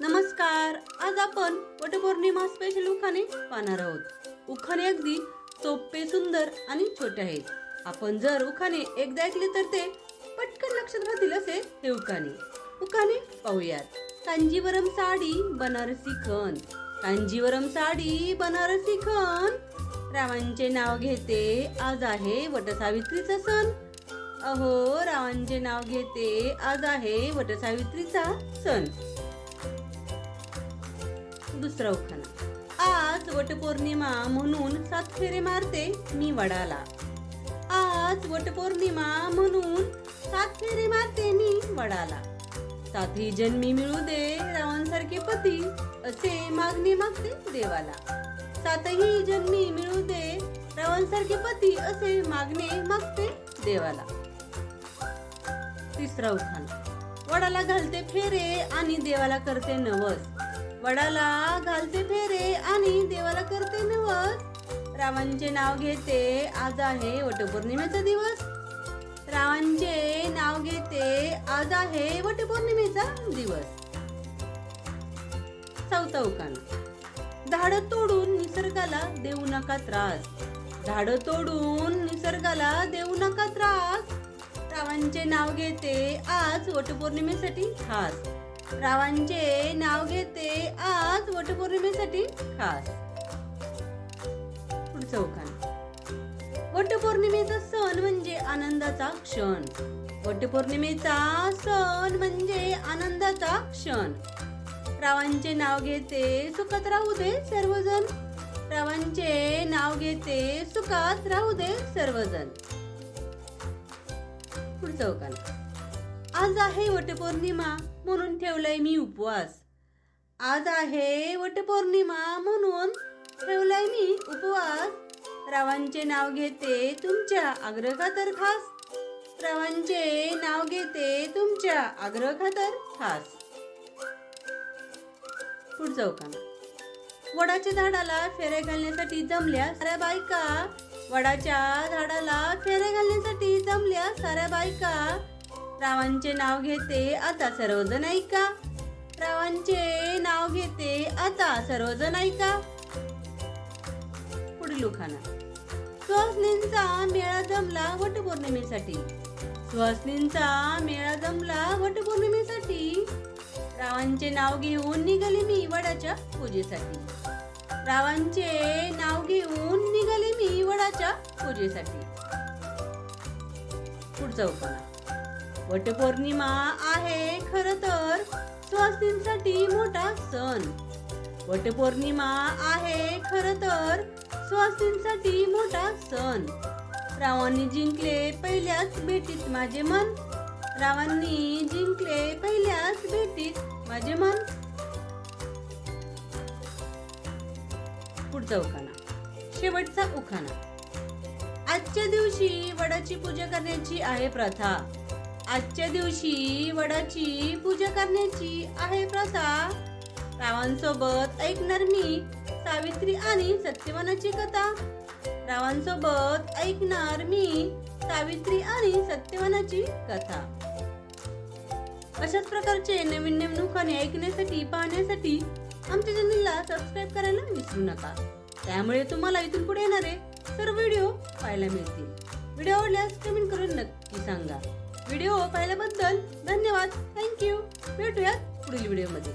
नमस्कार आज आपण वटपौर्णिमा स्पेशल उखाणे पाहणार आहोत. उखाणे अगदी सोपे सुंदर आणि छोटे आहेत. आपण जर उखाणे एकदा ऐकले तर ते पटकन लक्षात राहतील असे हे उखाणे. उखाणे पाहूयात. कांजीवरम साडी बनारसी खण. कांजीवरम साडी बनारसी खण. रावांचे नाव घेते आज आहे वटसावित्रीचा सण. अहो रावांचे नाव घेते आज आहे वटसावित्रीचा सण. दुसरा उखाणा. आज वटपौर्णिमा म्हणून सात फेरे मारते मी वडाला. आज वटपौर्णिमा म्हणून सात फेरे मारते मी वडाला. सातही जन्मी मिळू दे रावांसारखे पती असे मागणी मागते देवाला. सातही जन्मी मिळू दे रावांसारखे पती असे मागणे मागते देवाला. तिसरा उखाणा. वडाला घालते फेरे आणि देवाला करते नवस. वडाला घालते फेरे आणि देवाला करते नवस. रावांचे नाव घेते आज आहे वटपौर्णिमेचा दिवस. रावांचे नाव घेते आज आहे वटपौर्णिमेचा दिवस. चौथा उखाणा झाड तोडून निसर्गाला देऊ नका त्रास. झाड तोडून निसर्गाला देऊ नका त्रास. रावांचे नाव घेते आज वटपौर्णिमेसाठी खास. रावांचे नाव घेते आज वटपौर्णिमेसाठी. खास. पुढचं उखाण. वटपौर्णिमेचा सण म्हणजे आनंदाचा क्षण. वटपौर्णिमेचा सण म्हणजे आनंदाचा क्षण. रावांचे नाव घेते सुखात राहू दे सर्वजण. रावांचे नाव घेते सुखात राहू दे सर्वजण. पुढचं उखाण. आज आहे वटपौर्णिमा म्हणून ठेवलाय मी उपवास. आज आहे वटपौर्णिमा म्हणून ठेवलाय मी उपवास. रावांचे नाव घेते तुमच्या आग्रह खातर खास. रावांचे नाव घेते तुमच्या आग्रह खातर खास. पुढचं उखाणा वडाच्या झाडाला फेरे घालण्यासाठी जमल्या साऱ्या बायका. वडाच्या झाडाला फेरे घालण्यासाठी जमल्या साऱ्या बायका. रावांचे नाव घेते आता सर्वजण ऐका रावांचे नाव घेते आता सर्वजण ऐका पुढील उखाणा स्वस्नींचा मेळा जमला वटपौर्णिमेसाठी. स्वस्नींचा मेळा जमला वटपौर्णिमेसाठी. रावांचे नाव घेऊन निघाले मी वडाच्या पूजेसाठी. रावांचे नाव घेऊन निघाले मी वडाच्या पूजेसाठी. पुढचा उखाणा वटपौर्णिमा आहे खर तर स्वस्तींसाठी मोठा सण. वटपौर्णिमा आहे खर तर स्वस्तींसाठी मोठा सण. रावांनी जिंकले पहिल्याच भेटीत माझे मन. रावांनी जिंकले पहिल्याच भेटीत माझे मन. पुढचा उखाणा. शेवटचा उखाणा. आजच्या दिवशी वडाची पूजा करण्याची आहे प्रथा. आजच्या दिवशी वडाची पूजा करण्याची आहे प्रथा. रावांसोबत ऐकणार मी सावित्री आणि सत्यवानाची कथा. रावांसोबत ऐकणार मी सावित्री आणि सत्यवानाची कथा. अशाच प्रकारचे नवीन नवीन उखाणे ऐकण्यासाठी पाहण्यासाठी आमच्या चॅनलला सबस्क्राईब करायला विसरू नका. त्यामुळे तुम्हाला इथून पुढे येणारे सर्व व्हिडिओ पाहायला मिळतील. व्हिडिओ आवडल्यास कमेंट करून नक्की सांगा. व्हिडिओ पाहिल्याबद्दल धन्यवाद. थँक्यू भेटूयात पुढील व्हिडिओमध्ये.